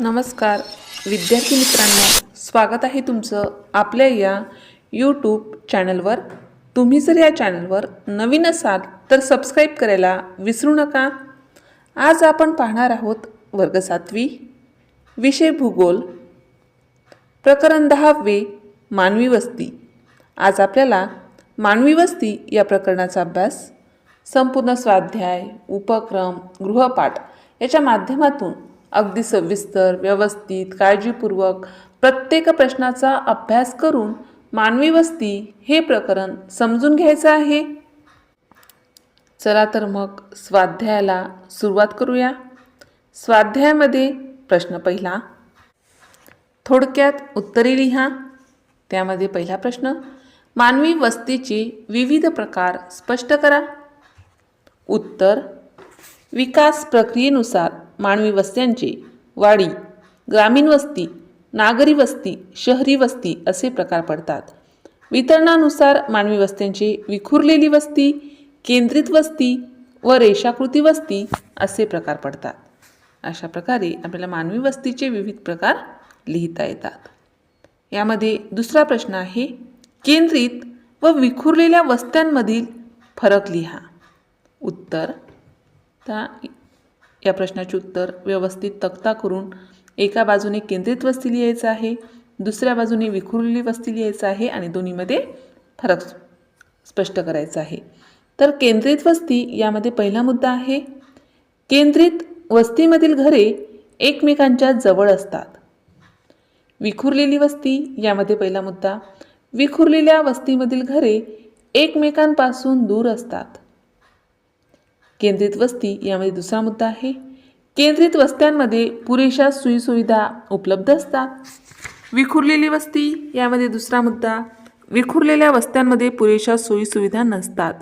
नमस्कार. विद्यार्थी मित्रांनो स्वागत आहे तुमचं आपल्या या यूट्यूब चॅनलवर तुम्ही जर या चॅनलवर नवीन असाल तर सबस्क्राईब करायला विसरू नका. आज आपण पाहणार आहोत वर्ग सातवी विषय भूगोल. प्रकरण दहावे मानवी वस्ती. आज आपल्याला मानवी वस्ती या प्रकरणाचा अभ्यास संपूर्ण स्वाध्याय उपक्रम गृहपाठ याच्या माध्यमातून अगदी सविस्तर व्यवस्थित काळजीपूर्वक प्रत्येक प्रश्नाचा अभ्यास करून मानवी वस्ती हे प्रकरण समजून घ्यायचं आहे. चला तर मग स्वाध्यायाला सुरुवात करूया. स्वाध्यायामध्ये प्रश्न पहिला. थोडक्यात उत्तरे लिहा. त्यामध्ये पहिला प्रश्न. मानवी वस्तीचे विविध प्रकार स्पष्ट करा. उत्तर. विकास प्रक्रियेनुसार मानवी वस्त्यांचे वाडी ग्रामीण वस्ती नागरी वस्ती शहरी वस्ती असे प्रकार पडतात. वितरणानुसार मानवी वस्त्यांची विखुरलेली वस्ती केंद्रित वस्ती व रेषाकृती वस्ती असे प्रकार पडतात. अशा प्रकारे आपल्याला मानवी वस्तीचे विविध प्रकार लिहिता येतात. यामध्ये दुसरा प्रश्न आहे केंद्रित व विखुरलेल्या वस्त्यांमधील फरक लिहा. उत्तर त्या या प्रश्नाचे उत्तर व्यवस्थित तक्ता करून एका बाजूने केंद्रित वस्ती लिहायचं आहे दुसऱ्या बाजूने विखुरलेली वस्ती लिहायचं आहे आणि दोन्हीमध्ये फरक स्पष्ट करायचा आहे. तर केंद्रित वस्ती यामध्ये पहिला मुद्दा आहे केंद्रित वस्तीमधील घरे एकमेकांच्या जवळ असतात. विखुरलेली वस्ती यामध्ये पहिला मुद्दा विखुरलेल्या वस्तीमधील घरे एकमेकांपासून दूर असतात. केंद्रित वस्ती यामध्ये दुसरा मुद्दा आहे. केंद्रित वस्त्यांमध्ये पुरेशा सोयीसुविधा उपलब्ध असतात. विखुरलेली वस्ती यामध्ये दुसरा मुद्दा विखुरलेल्या वस्त्यांमध्ये पुरेशा सोयीसुविधा नसतात.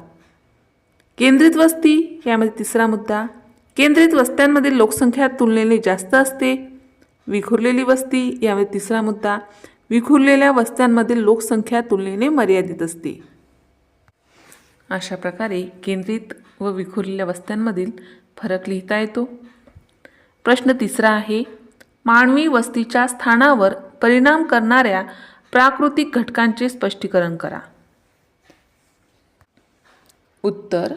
केंद्रित वस्ती यामध्ये तिसरा मुद्दा केंद्रित वस्त्यांमध्ये लोकसंख्या तुलनेने जास्त असते. विखुरलेली वस्ती यामध्ये तिसरा मुद्दा विखुरलेल्या वस्त्यांमधील लोकसंख्या तुलनेने मर्यादित असते. अशा प्रकारे केंद्रित व विखुरलेल्या वस्त्यांमधील फरक लिहिता येतो. प्रश्न तिसरा आहे मानवी वस्तीच्या स्थानावर परिणाम करणाऱ्या प्राकृतिक घटकांचे स्पष्टीकरण करा. उत्तर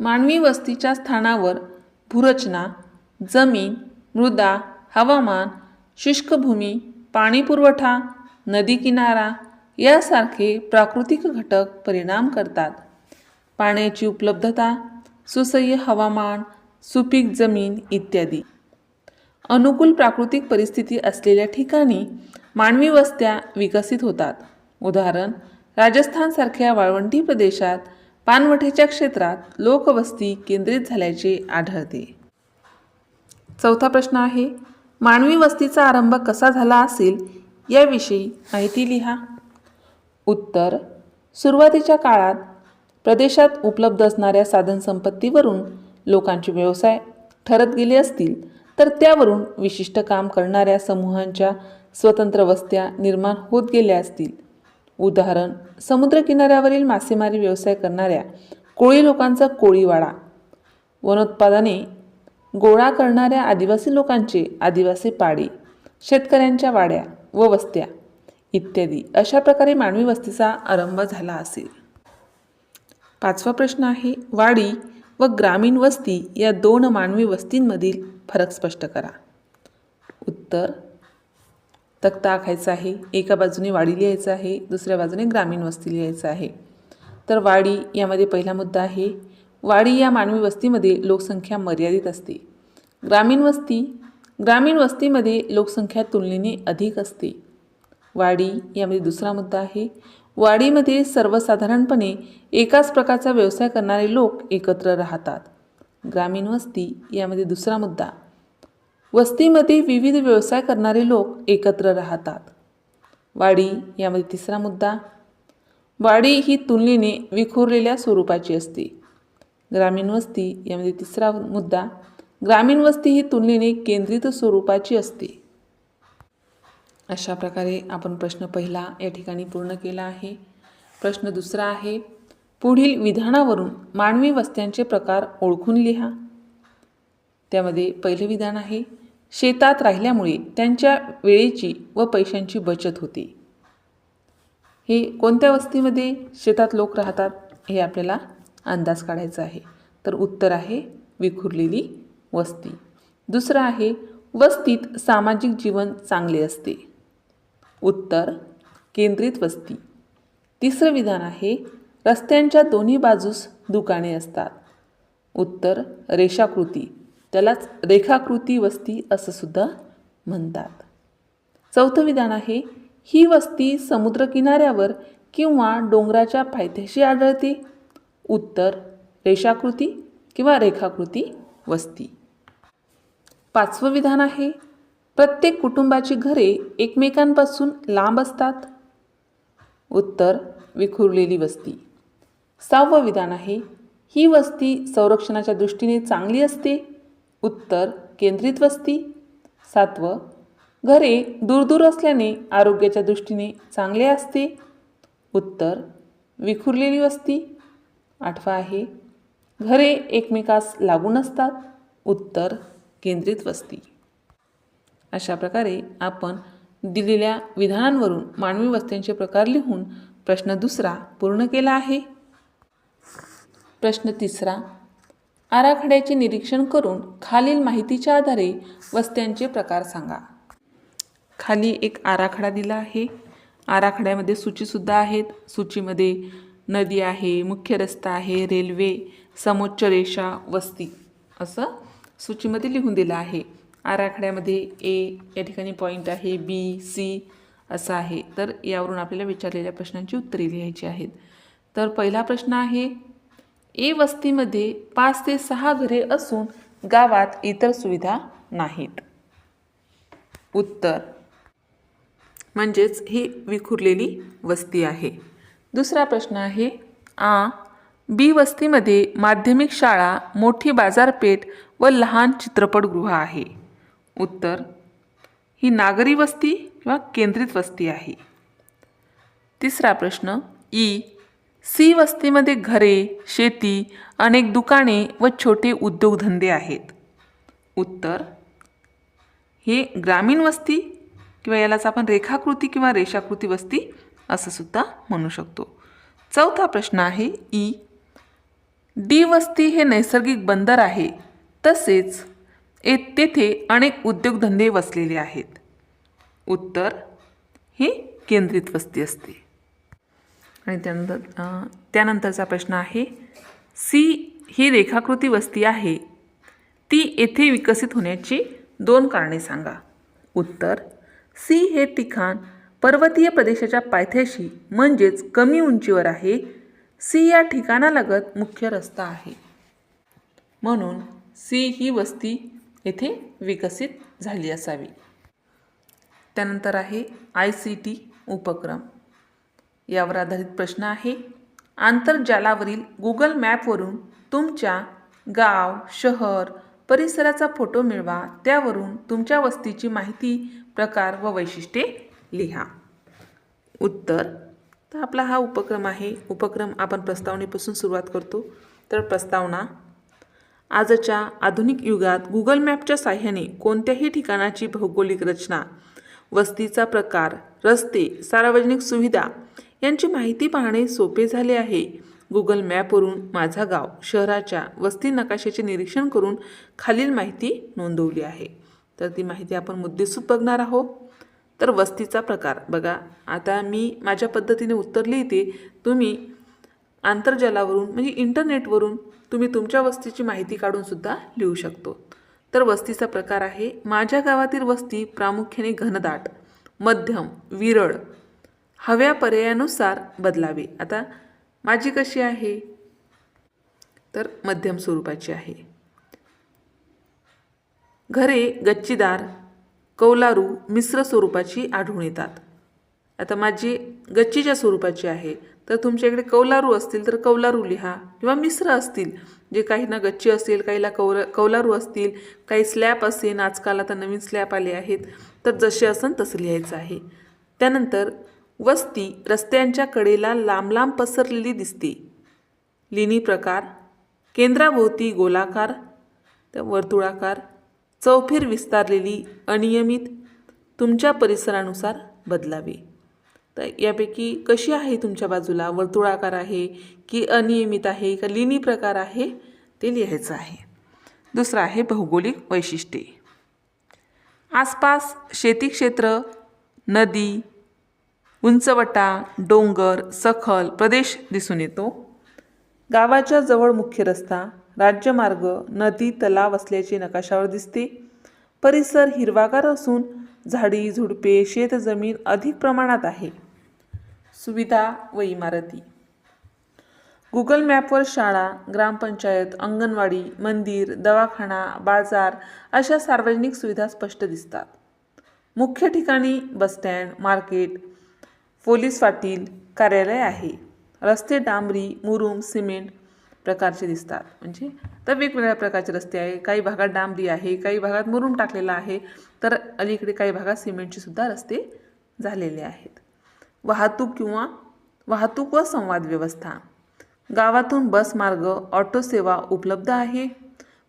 मानवी वस्तीच्या स्थानावर भूरचना जमीन मृदा हवामान शुष्क भूमी पाणी पुरवठा नदी किनारा यासारखे प्राकृतिक घटक परिणाम करतात. पाण्याची उपलब्धता सुसह्य हवामान सुपीक जमीन इत्यादी. अनुकूल प्राकृतिक परिस्थिती असलेल्या ठिकाणी मानवी वस्त्या विकसित होतात. उदाहरण राजस्थानसारख्या वाळवंटी प्रदेशात पानवठेच्या क्षेत्रात लोकवस्ती केंद्रित झाल्याचे आढळते. चौथा प्रश्न आहे मानवी वस्तीचा आरंभ कसा झाला असेल याविषयी माहिती लिहा. उत्तर सुरुवातीच्या काळात प्रदेशात उपलब्ध असणाऱ्या साधनसंपत्तीवरून लोकांचे व्यवसाय ठरत गेले असतील तर त्यावरून विशिष्ट काम करणाऱ्या समूहांच्या स्वतंत्र वस्त्या निर्माण होत गेल्या असतील. उदाहरण समुद्रकिनाऱ्यावरील मासेमारी व्यवसाय करणाऱ्या कोळी लोकांचा कोळीवाडा. वनोत्पादने गोळा करणाऱ्या आदिवासी लोकांचे आदिवासी पाडे शेतकऱ्यांच्या वाड्या व वस्त्या इत्यादी अशा प्रकारे मानवी वस्तीचा आरंभ झाला असेल. पाचवा प्रश्न आहे वाडी व ग्रामीण वस्ती या दोन मानवी वस्तींमधील फरक स्पष्ट करा. उत्तर तक्ता आखायचा आहे एका बाजूने वाडी लिहायचं आहे दुसऱ्या बाजूने ग्रामीण वस्ती लिहायचं आहे. तर वाडी यामध्ये पहिला मुद्दा आहे वाडी या मानवी वस्तीमध्ये लोकसंख्या मर्यादित असते. ग्रामीण वस्ती ग्रामीण वस्तीमध्ये लोकसंख्या तुलनेने अधिक असते. वाडी यामध्ये दुसरा मुद्दा आहे वाडीमध्ये सर्वसाधारणपणे एकाच प्रकारचा व्यवसाय करणारे लोक एकत्र राहतात. ग्रामीण वस्ती यामध्ये दुसरा मुद्दा. वस्तीमध्ये विविध व्यवसाय करणारे लोक एकत्र राहतात. वाडी यामध्ये तिसरा मुद्दा. वाडी ही तुलनेने विखुरलेल्या स्वरूपाची असते. ग्रामीण वस्ती यामध्ये तिसरा मुद्दा. ग्रामीण वस्ती ही तुलनेने केंद्रित स्वरूपाची असते. अशा प्रकारे आपण प्रश्न पहिला या ठिकाणी पूर्ण केला आहे. प्रश्न दुसरा आहे पुढील विधानावरून मानवी वस्त्यांचे प्रकार ओळखून लिहा. त्यामध्ये पहिले विधान आहे शेतात राहिल्यामुळे त्यांच्या वेळेची व पैशांची बचत होते. हे कोणत्या वस्तीमध्ये शेतात लोक राहतात हे आपल्याला अंदाज काढायचा आहे. तर उत्तर आहे विखुरलेली वस्ती. दुसरं आहे वस्तीत सामाजिक जीवन चांगले असते. उत्तर केंद्रित वस्ती. तिसरं विधान आहे रस्त्यांच्या दोन्ही बाजूस दुकाने असतात. उत्तर रेषाकृती. त्यालाच रेखाकृती वस्ती असं सुद्धा म्हणतात. चौथं विधान आहे ही वस्ती समुद्रकिनाऱ्यावर किंवा डोंगराच्या पायथ्याशी आढळते. उत्तर रेषाकृती किंवा रेखाकृती वस्ती. पाचवं विधान आहे प्रत्येक कुटुंबाची घरे एकमेकांपासून लांब असतात? उत्तर विखुरलेली वस्ती. सहावं विधान आहे ही वस्ती संरक्षणाच्या दृष्टीने चांगली असते? उत्तर केंद्रित वस्ती. सातवं घरे दूरदूर असल्याने आरोग्याच्या दृष्टीने चांगले असते? उत्तर विखुरलेली वस्ती. आठवा आहे घरे एकमेकास लागून असतात? उत्तर केंद्रित वस्ती. अशा प्रकारे आपण दिलेल्या विधानांवरून मानवी वस्त्यांचे प्रकार लिहून प्रश्न दुसरा पूर्ण केला आहे. प्रश्न तिसरा आराखड्याचे निरीक्षण करून खालील माहितीच्या आधारे वस्त्यांचे प्रकार सांगा. खाली एक आराखडा दिला आहे. आराखड्यामध्ये सूचीसुद्धा आहेत. सूचीमध्ये नदी आहे मुख्य रस्ता आहे रेल्वे समोच्च रेषा वस्ती असं सूचीमध्ये लिहून दिलं आहे. आराखड्यामध्ये ए या ठिकाणी पॉईंट आहे बी सी असं आहे. तर यावरून आपल्याला विचारलेल्या प्रश्नांची उत्तरे लिहायची आहेत. तर पहिला प्रश्न आहे ए वस्तीमध्ये पाच ते सहा घरे असून गावात इतर सुविधा नाहीत. उत्तर. म्हणजेच ही विखुरलेली वस्ती आहे. दुसरा प्रश्न आहे आ बी वस्तीमध्ये माध्यमिक शाळा मोठी बाजारपेठ व लहान चित्रपटगृह आहे. उत्तर ही नागरी वस्ती किंवा केंद्रित वस्ती आहे. तिसरा प्रश्न ई सी वस्तीमध्ये घरे शेती अनेक दुकाने व छोटे उद्योगधंदे आहेत. उत्तर हे ग्रामीण वस्ती किंवा यालाच आपण रेखाकृती किंवा रेषाकृती वस्ती असं सुद्धा म्हणू शकतो. चौथा प्रश्न आहे ई डी वस्ती हे नैसर्गिक बंदर आहे. तसेच ए तेथे अनेक उद्योगधंदे वसलेले आहेत. उत्तर ही केंद्रित वस्ती असते. आणि त्यानंतर त्यानंतरचा प्रश्न आहे सी ही रेखाकृती वस्ती आहे. ती येथे विकसित होण्याची दोन कारणे सांगा. उत्तर सी हे ठिकाण पर्वतीय प्रदेशाच्या पायथ्याशी म्हणजेच कमी उंचीवर आहे. सी या ठिकाणालगत मुख्य रस्ता आहे. म्हणून सी ही वस्ती येथे विकसित झाली असावी. त्यानंतर आहे आय सी टी उपक्रम. यावर आधारित प्रश्न आहे आंतरजालावरील गुगल मॅपवरून तुमच्या गाव शहर परिसराचा फोटो मिळवा त्यावरून तुमच्या वस्तीची माहिती प्रकार व वैशिष्ट्ये लिहा. उत्तर. तर आपला हा उपक्रम आहे. उपक्रम आपण प्रस्तावनेपासून सुरुवात करतो. तर प्रस्तावना आजच्या आधुनिक युगात गुगल मॅपच्या साह्याने कोणत्याही ठिकाणाची भौगोलिक रचना वस्तीचा प्रकार रस्ते सार्वजनिक सुविधा यांची माहिती पाहणे सोपे झाले आहे. गुगल मॅपवरून माझा गाव शहराच्या वस्ती नकाशाचे निरीक्षण करून खालील माहिती नोंदवली आहे. तर ती माहिती आपण मुद्देसूद बघणार आहोत. तर वस्तीचा प्रकार बघा. आता मी माझ्या पद्धतीने उत्तर लिहिते. तुम्ही आंतरजालावरून म्हणजे इंटरनेटवरून तुम्ही तुमच्या वस्तीची माहिती काढूनसुद्धा लिहू शकतो. तर वस्तीचा प्रकार आहे माझ्या गावातील वस्ती प्रामुख्याने घनदाट मध्यम विरळ हव्या पर्यायानुसार बदलावे. आता माझी कशी आहे? तर मध्यम स्वरूपाची आहे. घरे गच्चीदार कौलारू मिश्र स्वरूपाची आढळून येतात. आता माझी गच्चीच्या स्वरूपाची आहे. तर तुमच्याकडे कौलारू असतील तर कौलारू लिहा. किंवा मिश्र असतील जे काही ना गच्ची असेल काहीला कौल कौलारू असतील काही स्लॅब असेल आजकाल आता नवीन स्लॅब आले आहेत तर जसे असन तसं लिहायचं आहे. त्यानंतर वस्ती रस्त्यांच्या कडेला लांब लांब पसरलेली दिसते. लिनी प्रकार केंद्राभोवती गोलाकार वर्तुळाकार चौफेर विस्तारलेली अनियमित तुमच्या परिसरानुसार बदलावे. तर यापैकी कशी आहे तुमच्या बाजूला? वर्तुळाकार आहे की अनियमित आहे का लिनी प्रकार आहे? ते लिहायचं आहे. दुसरं आहे भौगोलिक वैशिष्ट्ये. आसपास शेती क्षेत्र नदी उंचवटा डोंगर सखल प्रदेश दिसून येतो. गावाच्या जवळ मुख्य रस्ता राज्यमार्ग नदी तलाव असल्याचे नकाशावर दिसते. परिसर हिरवागार असून झाडी झुडपे शेतजमीन अधिक प्रमाणात आहे. सुविधा व इमारती. गुगल मॅपवर शाळा ग्रामपंचायत अंगणवाडी मंदिर दवाखाना बाजार अशा सार्वजनिक सुविधा स्पष्ट दिसतात. मुख्य ठिकाणी बसस्टँड मार्केट पोलीस पाटील कार्यालय आहे. रस्ते डांबरी मुरुम सिमेंट प्रकारचे दिसतात. म्हणजे तर वेगवेगळ्या प्रकारचे रस्ते आहे. काही भागात डांबरी आहे काही भागात मुरुम टाकलेला आहे. तर अलीकडे काही भागात सिमेंटचे सुद्धा रस्ते झालेले आहेत. वाहतूक किंवा वाहतूक व संवाद व्यवस्था. गावातून बस मार्ग ऑटो सेवा उपलब्ध आहे.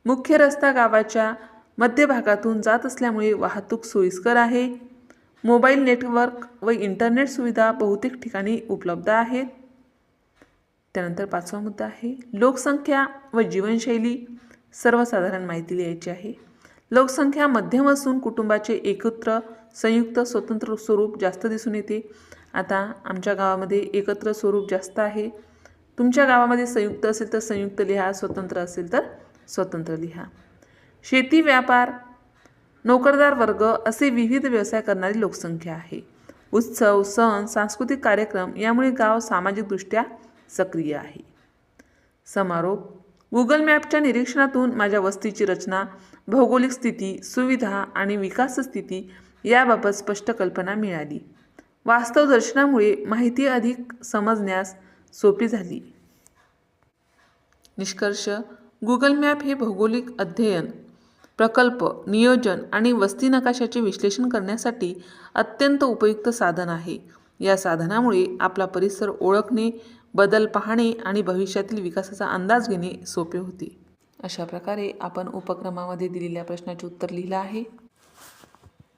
मुख्य रस्ता गावाच्या मध्यभागातून जात असल्यामुळे वाहतूक सोयीस्कर आहे. मोबाईल नेटवर्क व इंटरनेट सुविधा बहुतेक ठिकाणी उपलब्ध आहेत. त्यानंतर पाचवा मुद्दा आहे लोकसंख्या व जीवनशैली. सर्वसाधारण माहिती लिहायची आहे. लोकसंख्या मध्यम असून कुटुंबाचे एकत्र संयुक्त स्वतंत्र स्वरूप जास्त दिसून येते. आता आमच्या गावामध्ये एकत्र स्वरूप जास्त आहे. तुमच्या गावामध्ये संयुक्त असेल तर संयुक्त लिहा स्वतंत्र असेल तर स्वतंत्र लिहा. शेती व्यापार नोकरदार वर्ग असे विविध व्यवसाय करणारी लोकसंख्या आहे. उत्सव सण सांस्कृतिक कार्यक्रम यामुळे गाव सामाजिकदृष्ट्या सक्रिय आहे. समारोप. गुगल मॅपच्या निरीक्षणातून माझ्या वस्तीची रचना भौगोलिक स्थिती सुविधा आणि विकास स्थिती याबाबत स्पष्ट कल्पना मिळाली. वास्तव दर्शनामुळे माहिती अधिक समजण्यास सोपी झाली. निष्कर्ष गुगल मॅप हे भौगोलिक अध्ययन प्रकल्प नियोजन आणि वस्ती नकाशाचे विश्लेषण करण्यासाठी अत्यंत उपयुक्त साधन आहे. या साधनामुळे आपला परिसर ओळखणे बदल पाहणे आणि भविष्यातील विकासाचा अंदाज घेणे सोपे होते. अशा प्रकारे आपण उपक्रमामध्ये दिलेल्या प्रश्नाचे उत्तर लिहिलं आहे.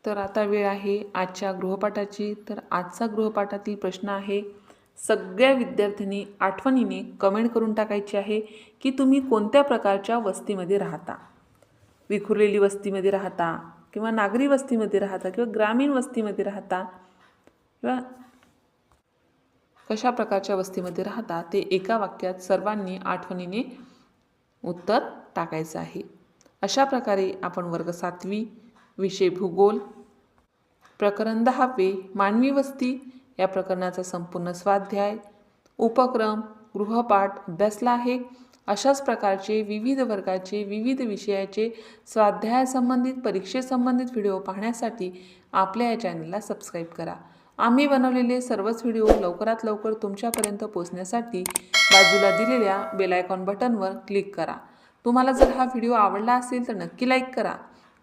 तर आता वेळ आहे आजच्या गृहपाठाची. तर आजचा गृहपाठातील प्रश्न आहे सगळ्या विद्यार्थ्यांनी आठवणीने कमेंट करून टाकायची आहे की तुम्ही कोणत्या प्रकारच्या वस्तीमध्ये राहता? विखुरलेली वस्तीमध्ये राहता किंवा नागरी वस्तीमध्ये राहता किंवा ग्रामीण वस्तीमध्ये राहता? किंवा कशा प्रकारच्या वस्तीमध्ये राहता? ते एका वाक्यात सर्वांनी आठवणीने उत्तर टाकायचं आहे. अशा प्रकारे आपण वर्ग सातवी विषय भूगोल प्रकरण दहावे मानवी वस्ती या प्रकरणाचा संपूर्ण स्वाध्याय उपक्रम गृहपाठ अभ्यासला आहे. अशाच प्रकारचे विविध वर्गाचे विविध विषयाचे स्वाध्यायासंबंधित परीक्षेसंबंधित व्हिडिओ पाहण्यासाठी आपल्या या चॅनलला सबस्क्राईब करा. आम्ही बनवलेले सर्वच व्हिडिओ लवकरात लवकर तुमच्यापर्यंत पोहोचण्यासाठी बाजूला दिलेल्या बेलायकॉन बटनवर क्लिक करा. तुम्हाला जर हा व्हिडिओ आवडला असेल तर नक्की लाईक करा.